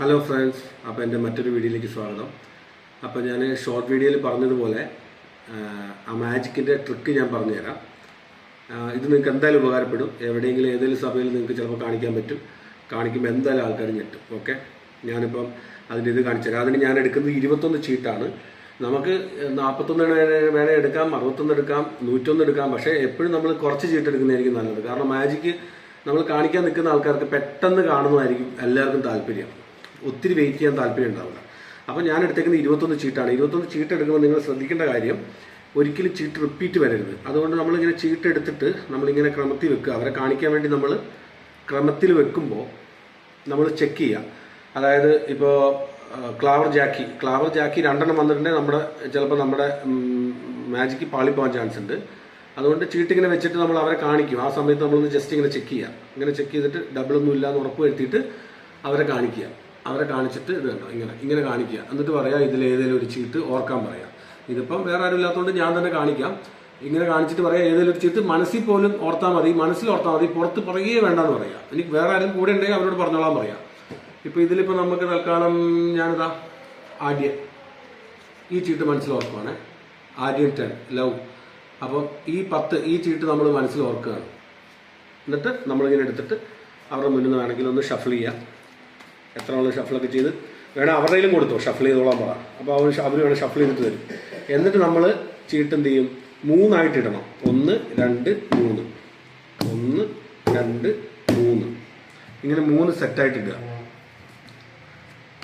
Hello friends അപ്പോൾ എന്റെ മറ്റൊരു വീഡിയോയിലേക്ക് സ്വാഗതം. അപ്പോൾ ഞാൻ ഷോർട്ട് വീഡിയോയിൽ പറഞ്ഞതുപോലെ ആ, മാജിക്കിന്റെ ട്രിക്ക് ഞാൻ പറഞ്ഞുതരാം. ഇത് നിങ്ങൾക്ക് എന്തായാലും ഉപകാരപ്പെടും. എവിടെയെങ്കിലും ഏതെങ്കിലും സഭയിൽ നിങ്ങൾക്ക് ചിലപ്പോൾ കാണിക്കാൻ പറ്റും. കാണിക്കുമ്പോൾ എന്തായാലും ആൾക്കാർ ഞെട്ടും. ഓക്കെ ഞാനിപ്പം അതിന്റെ ഇത് കാണിച്ചു തരാം. അതിന് ഞാൻ എടുക്കുന്നത് ഇരുപത്തൊന്ന് ചീട്ടാണ് നമുക്ക് നാൽപ്പത്തൊന്ന് വേണേൽ എടുക്കാം അറുപത്തൊന്ന് എടുക്കാം നൂറ്റൊന്ന് എടുക്കാം. പക്ഷേ എപ്പോഴും നമ്മൾ കുറച്ച് ചീട്ട് എടുക്കുന്നതായിരിക്കും നല്ലത്. കാരണം മാജിക്ക് നമ്മൾ കാണിക്കാൻ നിൽക്കുന്ന ആൾക്കാർക്ക് പെട്ടെന്ന് കാണുന്നതായിരിക്കും എല്ലാവർക്കും താല്പര്യം. ഒത്തിരി വെയിറ്റ് ചെയ്യാൻ താല്പര്യം ഉണ്ടാവില്ല അപ്പോൾ ഞാൻ എടുത്തേക്കുന്ന ഇരുപത്തൊന്ന് ചീട്ടാണ്. ഇരുപത്തൊന്ന് ചീട്ട് എടുക്കുമ്പോൾ നിങ്ങൾ ശ്രദ്ധിക്കേണ്ട കാര്യം ഒരിക്കലും ചീട്ട് റിപ്പീറ്റ് വരരുത്. അതുകൊണ്ട് നമ്മളിങ്ങനെ ചീട്ട് എടുത്തിട്ട് നമ്മളിങ്ങനെ ക്രമത്തിൽ വെക്കുക. അവരെ കാണിക്കാൻ വേണ്ടി നമ്മൾ ക്രമത്തിൽ വെക്കുമ്പോൾ നമ്മൾ ചെക്ക് ചെയ്യുക. അതായത് ഇപ്പോൾ ക്ലാവർ ജാക്കി. ക്ലാവർ ജാക്കി രണ്ടെണ്ണം വന്നിട്ടുണ്ടെങ്കിൽ നമ്മുടെ ചിലപ്പോൾ നമ്മുടെ മാജിക്ക് പാളിപ്പോകാൻ ചാൻസ് ഉണ്ട്. അതുകൊണ്ട് ചീട്ട് ഇങ്ങനെ വെച്ചിട്ട് നമ്മൾ അവരെ കാണിക്കും. ആ സമയത്ത് നമ്മളൊന്ന് ജസ്റ്റ് ഇങ്ങനെ ചെക്ക് ചെയ്യുക. ഇങ്ങനെ ചെക്ക് ചെയ്തിട്ട് ഡബിൾ ഒന്നും ഇല്ല എന്ന് ഉറപ്പ് വരുത്തിയിട്ട് അവരെ കാണിക്കുക. അവരെ കാണിച്ചിട്ട് ഇത് കണ്ടോ? ഇങ്ങനെ ഇങ്ങനെ കാണിക്കുക. എന്നിട്ട് പറയാം ഇതിൽ ഏതെങ്കിലും ഒരു ചീട്ട് ഓർക്കാൻ പറയാം. ഇതിപ്പം വേറെ ആരും ഇല്ലാത്തതുകൊണ്ട് ഞാൻ തന്നെ കാണിക്കാം. ഇങ്ങനെ കാണിച്ചിട്ട് പറയാം ഏതെങ്കിലും ഒരു ചീട്ട് മനസ്സിൽ പോലും ഓർത്താൽ മതി മനസ്സിൽ ഓർത്താൽ മതി പുറത്ത് പറയുകയേ വേണ്ടെന്ന് പറയാം. എനിക്ക് വേറെ ആരും കൂടെ ഉണ്ടെങ്കിൽ അവരോട് പറഞ്ഞോളാൻ പറയാം. ഇപ്പം ഇതിലിപ്പോൾ നമുക്ക് തൽക്കാലം ഞാനിതാ ആദ്യം ഈ ചീട്ട് മനസ്സിൽ ഓർക്കുവാണ്. ആദ്യം ടെൻ ലവ്. അപ്പം ഈ പത്ത് ഈ ചീട്ട് നമ്മൾ മനസ്സിൽ ഓർക്കുകയാണ്. എന്നിട്ട് നമ്മളിങ്ങനെ എടുത്തിട്ട് അവരുടെ മുന്നിൽ നിന്ന് വേണമെങ്കിൽ ഒന്ന് ഷഫിൾ ചെയ്യാം. എത്ര ആൾ ഷഫിളൊക്കെ ചെയ്ത് വേണം അവരുടെയിലും കൊടുത്തു ഷഫിൾ ചെയ്തോളാൻ പറ. അപ്പോൾ അവർ അവർ വേണം ഷഫിൾ ചെയ്തിട്ട് തരും. എന്നിട്ട് നമ്മൾ ചീട്ട് എന്ത് ചെയ്യും? മൂന്നായിട്ട് ഇടണം. ഒന്ന് രണ്ട് മൂന്ന്. ഒന്ന് രണ്ട് മൂന്ന്. ഇങ്ങനെ മൂന്ന് സെറ്റായിട്ട് ഇടുക.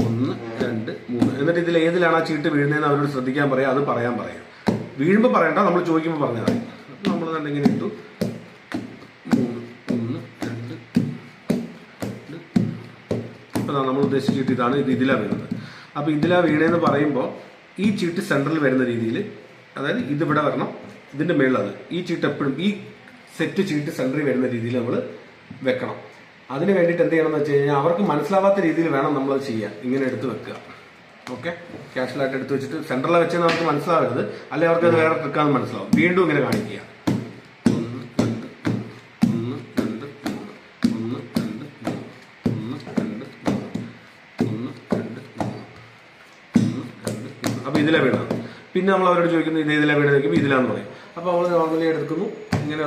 ഒന്ന് രണ്ട് മൂന്ന്. എന്നിട്ട് ഇതിൽ ഏതിലാണ് ആ ചീട്ട് വീഴുന്നതെന്ന് അവരോട് ശ്രദ്ധിക്കാൻ പറയാം അത് പറയാൻ പറയാം. വീഴുമ്പോൾ പറയണ്ട നമ്മൾ ചോദിക്കുമ്പോൾ പറഞ്ഞാൽ മതി. നമ്മൾ തന്നെ ഇങ്ങനെ ഇട്ടു. ഇപ്പം നമ്മൾ ഉദ്ദേശിച്ച ചീട്ട് ഇതാണ് ഇത് ഇതിലാണ് വീണത്. അപ്പോൾ ഇതിലാ വീണേന്ന് പറയുമ്പോൾ ഈ ചീട്ട് സെൻട്രൽ വരുന്ന രീതിയിൽ അതായത് ഇതിവിടെ വരണം ഇതിന്റെ അത്. ഈ ചീട്ട് എപ്പോഴും ഈ സെറ്റ് ചീട്ട് സെൻട്രിൽ വരുന്ന രീതിയിൽ നമ്മൾ വെക്കണം. അതിന് വേണ്ടിയിട്ട് എന്ത് ചെയ്യണം എന്ന് വെച്ച് കഴിഞ്ഞാൽ അവർക്ക് മനസ്സിലാവാത്ത രീതിയിൽ വേണം നമ്മൾ ചെയ്യാൻ. ഇങ്ങനെ എടുത്ത് വെക്കുക. ഓക്കെ? ക്യാഷ്വലായിട്ട് എടുത്ത് വെച്ചിട്ട് സെൻട്രലിൽ വെച്ചാൽ അവർക്ക് മനസ്സിലാവരുത്. അല്ലെങ്കിൽ അവർക്ക് അത് വേറെ ട്രിക്കാന്ന് മനസ്സിലാവും. വീണ്ടും ഇങ്ങനെ കാണിക്കുക. അപ്പോൾ ഇതിലെ വീണത് പിന്നെ നമ്മൾ അവരോട് ചോദിക്കുന്നത് ഇത് ഇതിലെ ചോദിക്കുമ്പോൾ ഇതിലാന്ന് പറയും. അപ്പോൾ നമ്മൾ നോർമലി എടുക്കുന്നു ഇങ്ങനെ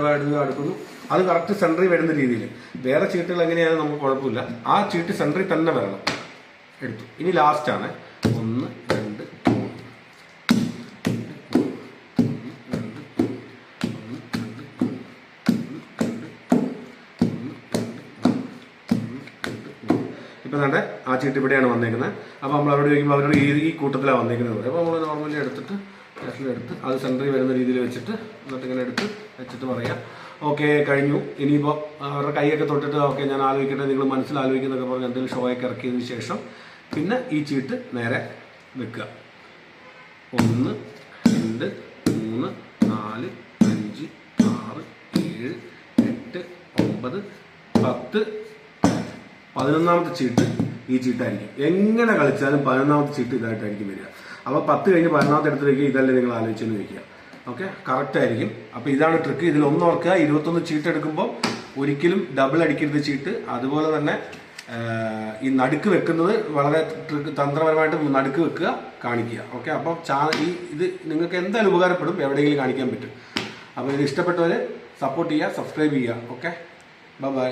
എടുക്കുന്നു. അത് കറക്റ്റ് സെന്ററിൽ വരുന്ന രീതിയിൽ വേറെ ചീട്ടുകൾ എങ്ങനെയാണ് നമുക്ക് കുഴപ്പമില്ല. ആ ചീട്ട് സെന്ററിൽ തന്നെ വരണം. എടുത്തു. ഇനി ലാസ്റ്റ് ഇപ്പൊ തന്നെ ആ ചീട്ട് ഇവിടെയാണ് വന്നേക്കുന്നത്. അപ്പോൾ നമ്മൾ അവിടെ ചോദിക്കുമ്പോൾ അവരോട് ഈ ഈ കൂട്ടത്തിലാണ് വന്നേക്കുന്നത്. അപ്പൊ നമ്മൾ നോർമലി എടുത്തിട്ട് എടുത്ത് അത് സെന്ററിൽ വരുന്ന രീതിയിൽ വെച്ചിട്ട് എന്നിട്ട് ഇങ്ങനെ എടുത്ത് വെച്ചിട്ട് പറയാം. ഓക്കെ കഴിഞ്ഞു. ഇനിയിപ്പോൾ അവരുടെ കൈയൊക്കെ തൊട്ടിട്ട് ഓക്കെ ഞാൻ ആലോചിക്കട്ടെ നിങ്ങൾ മനസ്സിൽ ആലോചിക്കുന്നൊക്കെ പറഞ്ഞ് എന്തെങ്കിലും ഷോയൊക്കെ ഇറക്കിയതിന് ശേഷം പിന്നെ ഈ ചീട്ട് നേരെ വെക്കുക. ഒന്ന് രണ്ട് പതിനൊന്നാമത്തെ ചീട്ട് ഈ ചീട്ടായിരിക്കും. എങ്ങനെ കളിച്ചാലും പതിനൊന്നാമത്തെ ചീട്ട് ഇതായിട്ടായിരിക്കും വരിക. അപ്പോൾ പത്ത് കഴിഞ്ഞ് പതിനൊന്നാമത്തെ എടുത്ത് ഇതല്ലേ നിങ്ങൾ ആലോചിച്ചെന്ന് വയ്ക്കുക ഓക്കെ കറക്റ്റ് ആയിരിക്കും. അപ്പോൾ ഇതാണ് ട്രിക്ക് ഇതിൽ ഒന്ന് ഓർക്കുക. ഇരുപത്തൊന്ന് ചീട്ട് എടുക്കുമ്പോൾ ഒരിക്കലും ഡബിൾ അടിക്കരുത് ചീട്ട്. അതുപോലെ തന്നെ ഈ നടുക്ക് വെക്കുന്നത് വളരെ തന്ത്രപരമായിട്ട് നടുക്ക് വെക്കുക കാണിക്കുക. ഓക്കെ അപ്പോൾ ചാ ഈ ഇത് നിങ്ങൾക്ക് എന്തായാലും ഉപകാരപ്പെടും എവിടെയെങ്കിലും കാണിക്കാൻ പറ്റും. അപ്പോൾ ഇത് ഇഷ്ടപ്പെട്ടവർ സപ്പോർട്ട് ചെയ്യുക സബ്സ്ക്രൈബ് ചെയ്യുക. Okay bye bye